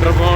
витримав.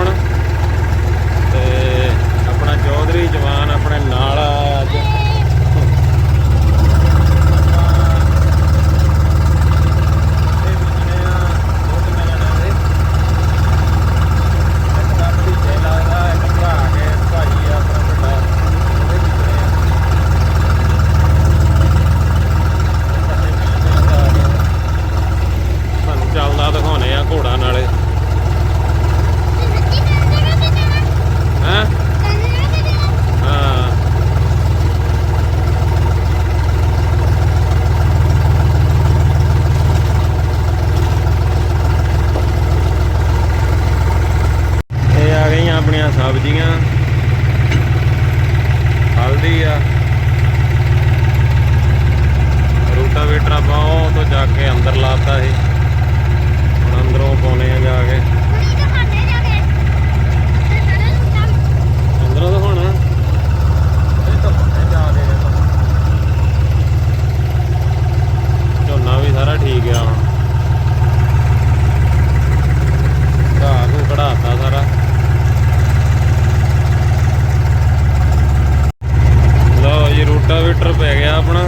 ਆ ਆਪਣਾ।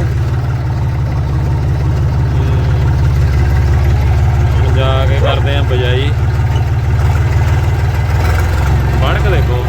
ਜਾ ਕੇ ਕਰਦੇ ਆ ਬਜਾਈ। ਬੜਕ ਦੇਖੋ।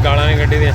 ਗਾਲਾਂ ਨੇ ਗੱਡੀ ਦੀਆਂ।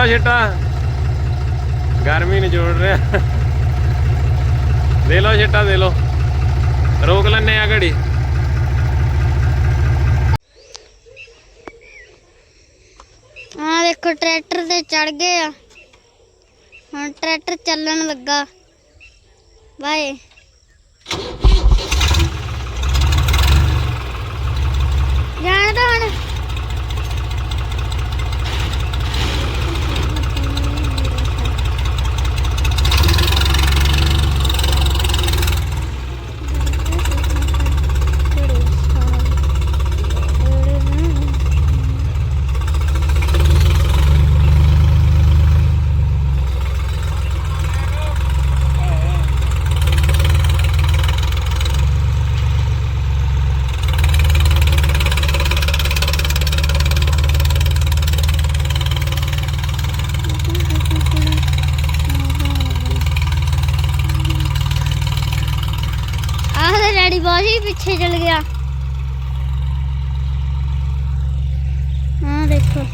ਲਓ ਛਿੱਟਾ। ਗਰਮੀ ਨੂੰ ਜੋੜ ਰਿਹਾ। ਦੇ ਲਓ ਛਿੱਟਾ, ਦੇ ਲਓ। ਰੋਕ ਲੈਣੇ ਆ ਘੜੀ। ਆ ਦੇਖੋ, ਟਰੈਕਟਰ ਤੇ ਚੜ ਗਏ ਆ। ਹੁਣ ਟਰੈਕਟਰ ਚੱਲਣ ਲੱਗਾ। ਬਾਏ। ਹੀ ਪਿੱਛੇ ਚਲ ਗਿਆ। ਹਾਂ ਦੇਖੋ।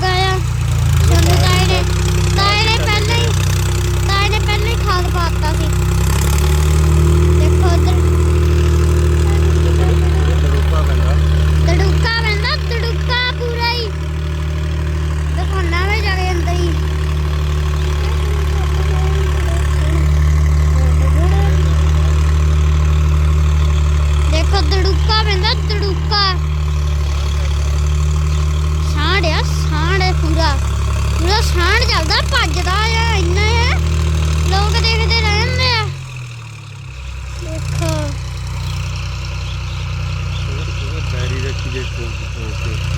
Bye, guys. ഓക്കെ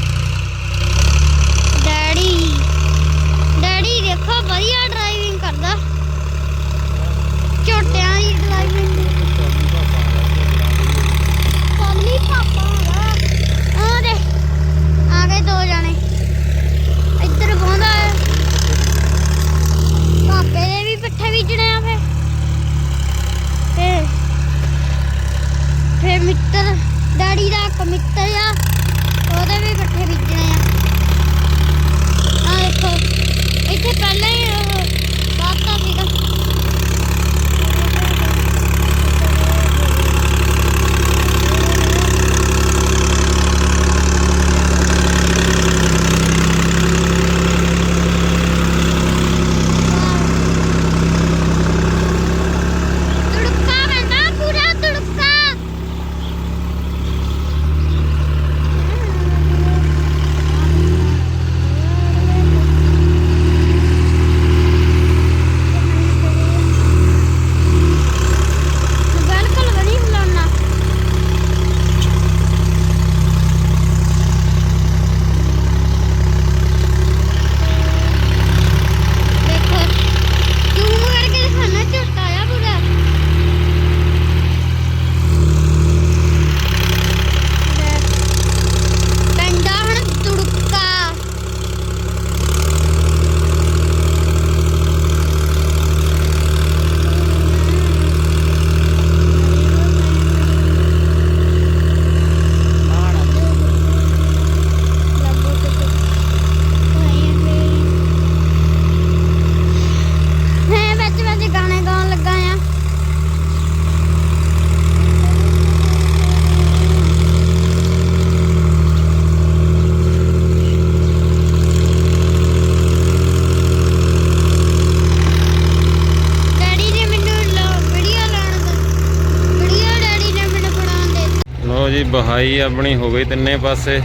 ਬਹਾਈ ਆਪਣੀ ਹੋ ਗਈ ਤਿੰਨੇ ਪਾਸੇ।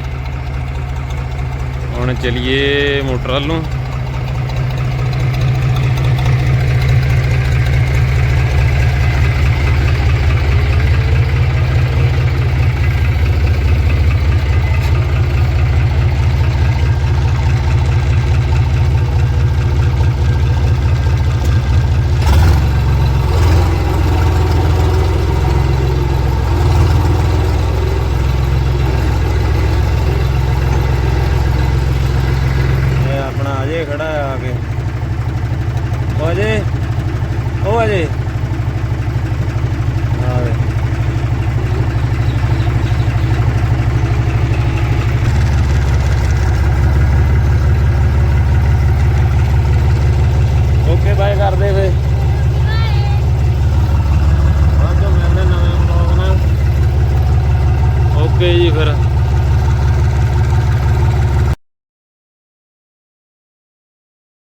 ਹੁਣ ਚਲੀਏ ਮੋਟਰ ਵੱਲੋਂ